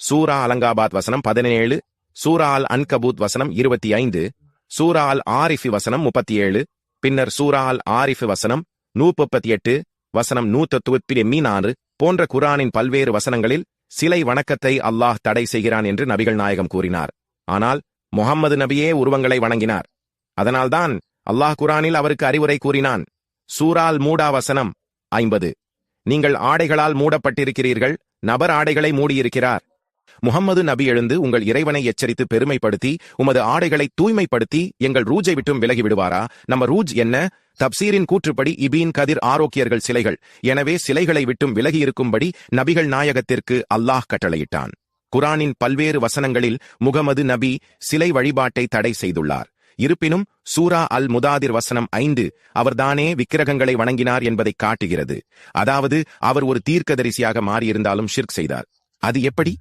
சூரா அலங்காபாத் வசனம் பதினேழு சூரா அல் அன்கபூத் வசனம் இருபத்தி ஐந்து சூரா அல் ஆரிஃபி வசனம் முப்பத்தி ஏழு பின்னர் சூரா அல் ஆரிஃபி வசனம் நூப்பத்தி எட்டு வசனம் நூத்தத்துவத்திலே மீனாறு போன்ற குரானின் பல்வேறு வசனங்களில் சிலை வணக்கத்தை அல்லாஹ் தடை செய்கிறான் என்று நபிகள் நாயகம் கூறினார். ஆனால் முகம்மது நபியே உருவங்களை வணங்கினார். அதனால்தான் அல்லாஹ் குரானில் அவருக்கு அறிவுரை கூறினான். சூரால் மூடா வசனம் ஐம்பது. நீங்கள் ஆடைகளால் மூடப்பட்டிருக்கிறீர்கள் நபர் ஆடைகளை மூடியிருக்கிறார். முகம்மது நபி எழுந்து உங்கள் இறைவனை எச்சரித்து பெருமைப்படுத்தி உமது ஆடைகளை தூய்மைப்படுத்தி எங்கள் ரூஜை விட்டும் விலகி விடுவாரா? நம்ம ரூஜ் என்ன? தப்சீரின் கூற்றுப்படி இபீன் கதிர் ஆரோக்கியர்கள் சிலைகள். எனவே சிலைகளை விட்டும் விலகியிருக்கும்படி நபிகள் நாயகத்திற்கு அல்லாஹ் கட்டளையிட்டான். குரானின் பல்வேறு வசனங்களில் முகமது நபி சிலை வழிபாட்டை தடை செய்துள்ளார். இருப்பினும் சூரா அல் முதாதிர் வசனம் ஐந்து அவர்தானே விக்கிரகங்களை வணங்கினார் என்பதை காட்டுகிறது. அதாவது அவர் ஒரு தீர்க்கதரிசியாக மாறியிருந்தாலும் ஷிர்க் செய்தார். அது எப்படி?